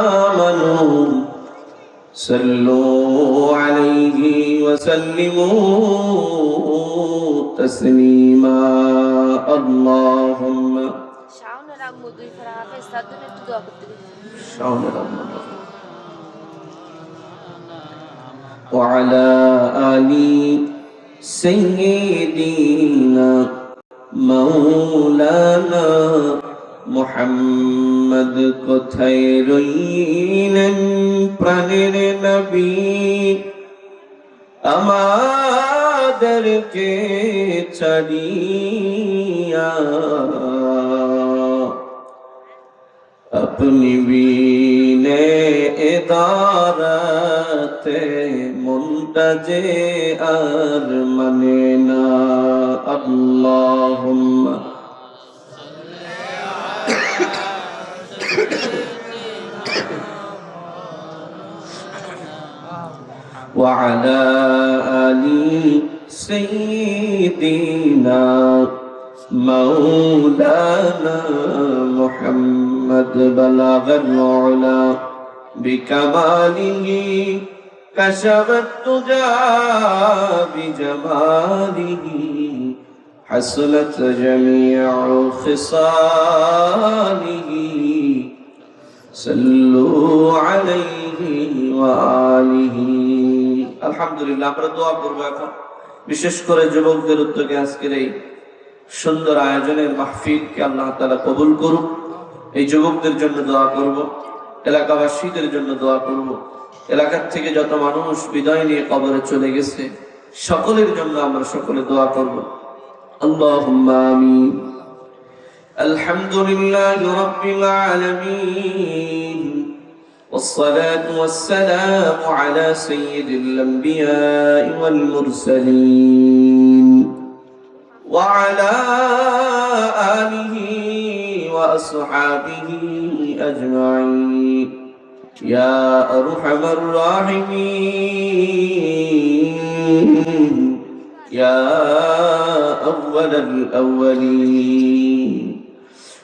آمنوا صلوا عليه وسلموا تسليما اللهم শাওনের আম্মু দুই ফেরা হাফেজ তার জন্য একটু দোয়া করতে দিন شعون رمضان وعلى آل سيدنا مولانا মোহাম্মদ কোথায় রইলেন প্রাণের নবী? আমাদেরকে ছাড়িয়া আপনি বিনে এদারাতে মনটা যে আর মানে না। وعلى آل سيدنا مولانا محمد بلغ العلا بكماله كشف الدجى بجماله حصلت جميع خصاله صلوا عليه وآله আলহামদুলিল্লাহ, আমরা দোয়া করব এখন। বিশেষ করে যুবকদের উদ্যোগে আজকের এই সুন্দর আয়োজনের মাহফিলকে আল্লাহ তালা কবুল করুক। এই যুবকদের জন্য দোয়া করব, এলাকাবাসীদের জন্য দোয়া করব। এলাকার থেকে যত মানুষ বিদায় নিয়ে কবরে চলে গেছে, সকলের জন্য আমরা সকলে দোয়া করব। আল্লাহ আলহামদুলিল্লাহ রব্বিল আলামিন। والصلاة والسلام على سيد الأنبياء والمرسلين وعلى آله وأصحابه أجمعين. يا أرحم الراحمين. يا أول الأولين.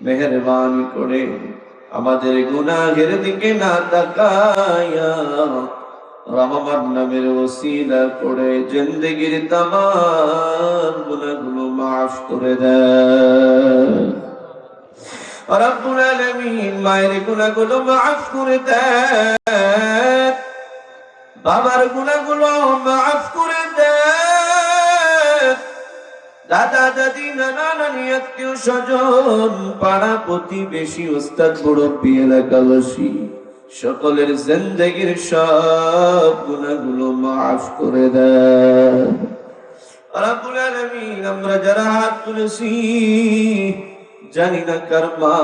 মেহেরবানি করে আমাদের গুনাহের দিকে না তাকায়া নামের ওসিলা করে জিন্দেগির তামাম গুনাহগুলো মাফ করে দেয় রব্বুল আলামিন মায়ের মাফ করে দেয় বাবার গুনাহগুলো মাফ করে দাদা দাদি নানা নানি আত্মীয় স্বজন পাড়া প্রতিবেশী ওস্তাদ সকলের জিন্দগির সব গুণাগুলো মাফ করে দেয় আমরা যারা হাত তুলেছি, জানি না কার মা,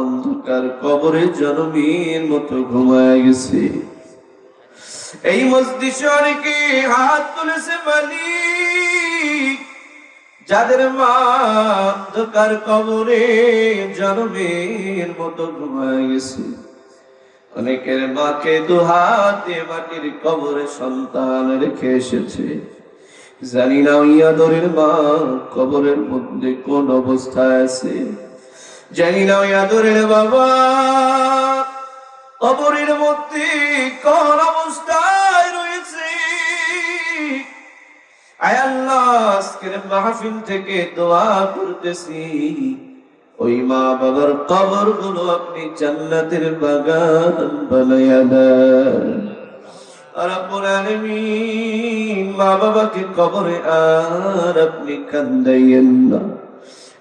অন্ধকার কবরে জনমের মতো ঘুমায় গেছে। এই মসজিদে অনেকে হাত তুলেছে মালিক। যাদের মা অন্ধকার কবরে জন্মের মতো ঘুমায় গেছে অনেকের মাকে দুহাতে মাটির কবরে সন্তান রেখে এসেছে। জানি না ইয়াদরের মা কবরের মধ্যে কোন অবস্থায় আছে। জানি না ইয়াদরের বাবা কবরের মধ্যে কোন অবস্থায় মাহফিল থেকে দোয়া করতেছি। ওই মা বাবার কবরগুলো আপনি জান্নাতের বাগান বানাইয়া দেন। আলামিন, মা বাবাকে কবরে আর আপনি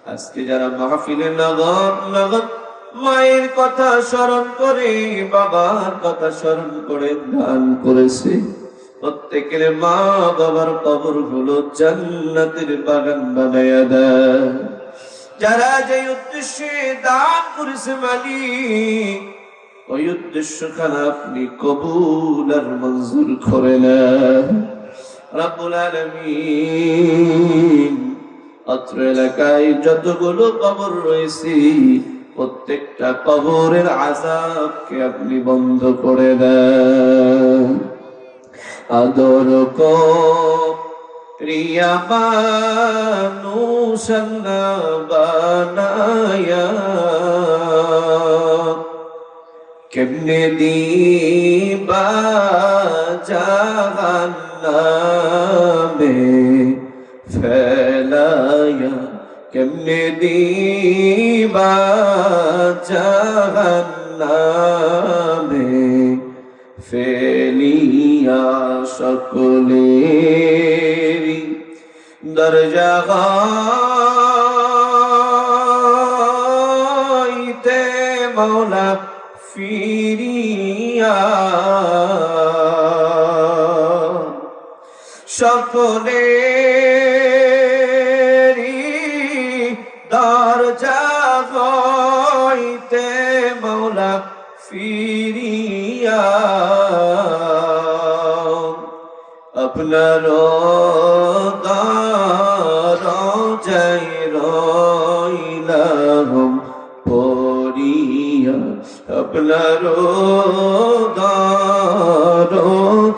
আজকে যারা মাহফিলে নগদ নগদ মায়ের কথা স্মরণ করে, বাবার কথা স্মরণ করে দান করেছে। প্রত্যেকের মা বাবার কবর হলো জান্নাতের বাগান বানায়া দেয়। যারা যে উদ্দেশ্যে দান করেছে মালিক, ওই উদ্দেশ্য খান আপনি কবুল আর মঞ্জুর করে নেন। রাব্বুল আলামিন, অত্র এলাকায় যতগুলো কবর রয়েছে, প্রত্যেকটা কবরের আজাবকে আপনি বন্ধ করে দেন। আদর প্রিয়া মানুষ বানায়া। কেমনে দিবা জাহান্নামে ফেলায়া। কেমনে দিবা জাহান্নামে ফেলিয়া। সকলেরি দরজা গাইতে মৌলা ফিরিয়া। সকলেরি আপনার যাই রইলাম পড়িয়া আপনার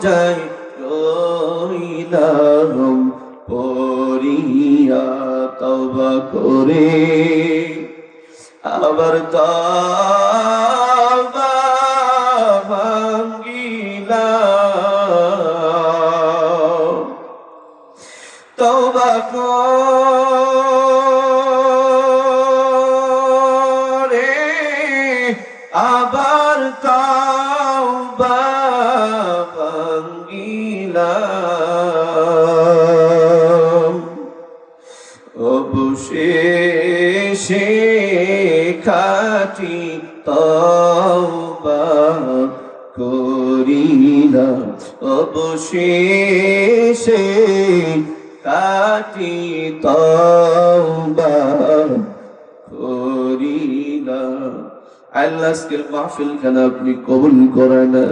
যাই রইলাম পড়িয়া তবা করে আবার তবা আবার ভাঙ্গিলাম। অবশেষে খাটি তবা করিলাম। অবশেষে কাটি তবা আল্লাহ আজকের মাহফিল খানা আপনি কবুল করে না।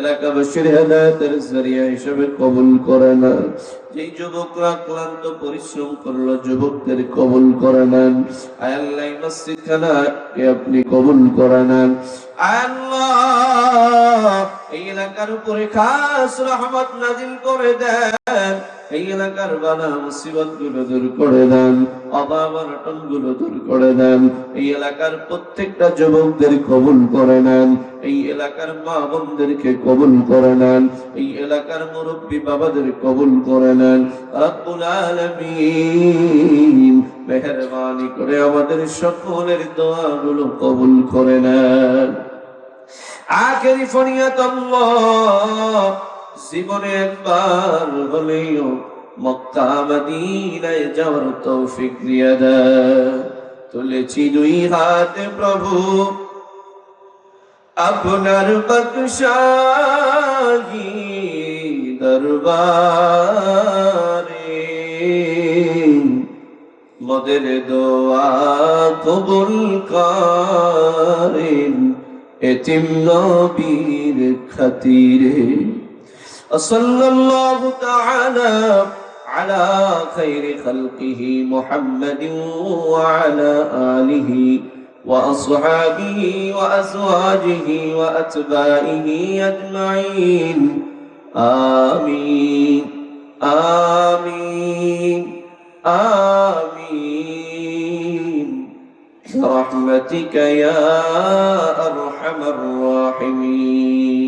এলাকাবাসীর হেদায়তের জরিয়া হিসেবে কবুল করে না। যেই যুবকরা ক্লান্ত পরিশ্রম করল, যুবকদের কবুল করে নেন আল্লাহ মসজিদ খানা আপনি কবুল করে নেন আল্লাহ এই এলাকার উপরে খাস রহমত নাজিল করে দেন। এই এলাকার মুসিবতগুলো দূর করে দেন অভাব অনটনগুলো দূর করে দেন। এই এলাকার প্রত্যেকটা যুবকদের কবুল করে নেন, এই এলাকার মা বোনদেরকে কবুল করে নেন, এই এলাকার মুরব্বী বাবাদের কবুল করে নেন। রব্বুল করে আমাদের সকলের দোয়াগুলো কবুল করে নেন। আখেরি আল্লাহ। জীবনে একবার হলেও মক্কা মদিনায় যাওয়ার তৌফিক দেয় তুলেছি দুই হাতে প্রভু। আপনার বকশাহি দরবারে মদের দোয়া কবুল করেন। এতিম নবীর খাতিরে صلى الله تعالى على خير خلقه محمد وعلى آله وأصحابه وأزواجه وأتباعه أجمعين آمين آمين آمين برحمتك يا أرحم الراحمين